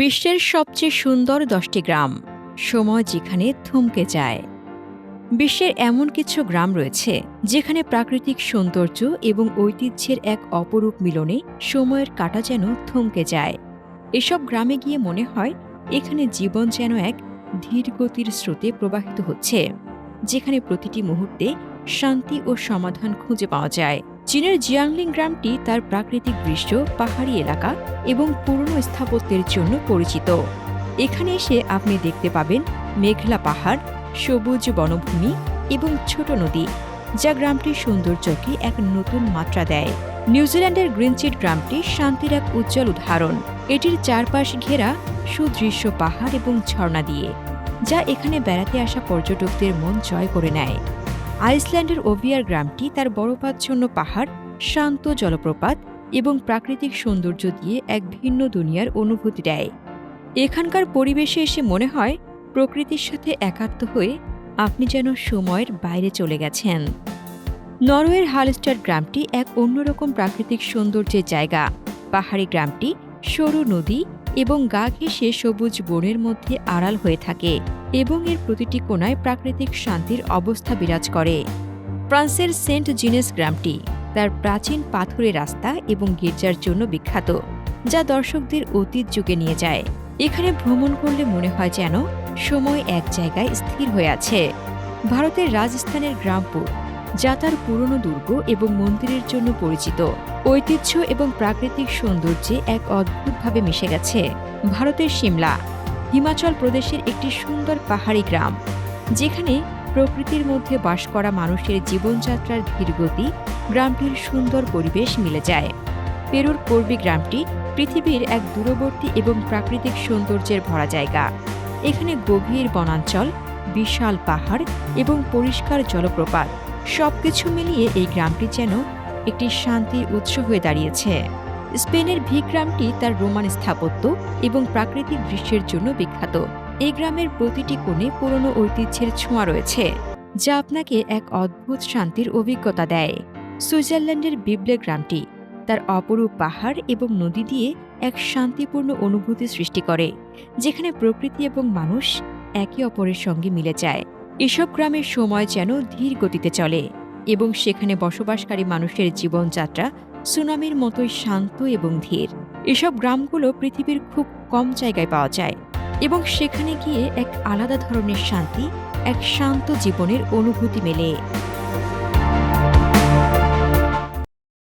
বিশ্বের সবচেয়ে সুন্দর দশটি গ্রাম, সময় যেখানে থমকে যায়। বিশ্বের এমন কিছু গ্রাম রয়েছে, যেখানে প্রাকৃতিক সৌন্দর্য এবং ঐতিহ্যের এক অপরূপ মিলনে সময়ের কাটা যেন থমকে যায়। এসব গ্রামে গিয়ে মনে হয়, এখানে জীবন যেন এক ধীর গতির স্রোতে প্রবাহিত হচ্ছে, যেখানে প্রতিটি মুহূর্তে শান্তি ও সমাধান খুঁজে পাওয়া যায়। চীনের জিয়াংলিং গ্রামটি তার প্রাকৃতিক দৃশ্য, পাহাড়ি এলাকা এবং পুরনো স্থাপত্যের জন্য পরিচিত। এখানে এসে আপনি দেখতে পাবেন মেঘলা পাহাড়, সবুজ বনভূমি এবং ছোট নদী, যা গ্রামটির সৌন্দর্যকে এক নতুন মাত্রা দেয়। নিউজিল্যান্ডের গ্রিনচিট গ্রামটি শান্তির এক উজ্জ্বল উদাহরণ। এটির চারপাশ ঘেরা, সুদৃশ্য পাহাড় এবং ঝর্ণা দিয়ে, যা এখানে বেড়াতে আসা পর্যটকদের মন জয় করে নেয়। আইসল্যান্ডের ওভিয়ার গ্রামটি তার বরফাচ্ছন্ন পাহাড়, শান্ত জলপ্রপাত এবং প্রাকৃতিক সৌন্দর্য দিয়ে এক ভিন্ন দুনিয়ার অনুভূতি দেয়। এখানকার পরিবেশে এসে মনে হয় প্রকৃতির সাথে একাত্ম হয়ে আপনি যেন সময়ের বাইরে চলে গেছেন। নরওয়ের হালস্টার গ্রামটি এক অন্যরকম প্রাকৃতিক সৌন্দর্যের জায়গা। পাহাড়ি গ্রামটি সরু নদী এবং গা ঘেঁষে সবুজ বনের মধ্যে আড়াল হয়ে থাকে এবং এর প্রতিটি কোণায় প্রাকৃতিক শান্তির অবস্থা বিরাজ করে। ফ্রান্সের সেন্ট জিনেস গ্রামটি তার প্রাচীন পাথুরে রাস্তা এবং গির্জার জন্য বিখ্যাত, যা দর্শকদের অতীত যুগে নিয়ে যায়। এখানে ভ্রমণ করলে মনে হয় যেন সময় এক জায়গায় স্থির হয়ে আছে। ভারতের রাজস্থানের গ্রামপুর যা তার পুরনো দুর্গ এবং মন্দিরের জন্য পরিচিত। ঐতিহ্য এবং প্রাকৃতিক সৌন্দর্যে এক অদ্ভুতভাবে মিশে গেছে। ভারতের সিমলা, হিমাচল প্রদেশের একটি সুন্দর পাহাড়ি গ্রাম, যেখানে প্রকৃতির মধ্যে বাস করা মানুষের জীবনযাত্রার ধীরগতি, গ্রামটির সুন্দর পরিবেশ মিলে যায়। পেরুর কর্বি গ্রামটি পৃথিবীর এক দূরবর্তী এবং প্রাকৃতিক সৌন্দর্যের ভরা জায়গা। এখানে গভীর বনাঞ্চল, বিশাল পাহাড় এবং পরিষ্কার জলপ্রপাত। সবকিছু মিলিয়ে এই গ্রামটি যেন একটি শান্তির উৎস হয়ে দাঁড়িয়েছে। স্পেনের ভি গ্রামটি তার রোমান স্থাপত্য এবং প্রাকৃতিক দৃশ্যের জন্য বিখ্যাত। এই গ্রামের প্রতিটি কোণে পুরনো ঐতিহ্যের ছোঁয়া রয়েছে, যা আপনাকে এক অদ্ভুত শান্তির অভিজ্ঞতা দেয়। সুইজারল্যান্ডের বিবলে গ্রামটি তার অপরূপ পাহাড় এবং নদী দিয়ে এক শান্তিপূর্ণ অনুভূতি সৃষ্টি করে, যেখানে প্রকৃতি এবং মানুষ একে অপরের সঙ্গে মিলে যায়। এসব গ্রামের সময় যেন ধীর গতিতে চলে এবং সেখানে বসবাসকারী মানুষের জীবনযাত্রা সুনামির মতোই শান্ত এবং ধীর। এসব গ্রামগুলো পৃথিবীর খুব কম জায়গায় পাওয়া যায় এবং সেখানে গিয়ে এক আলাদা ধরনের শান্তি, এক শান্ত জীবনের অনুভূতি মেলে।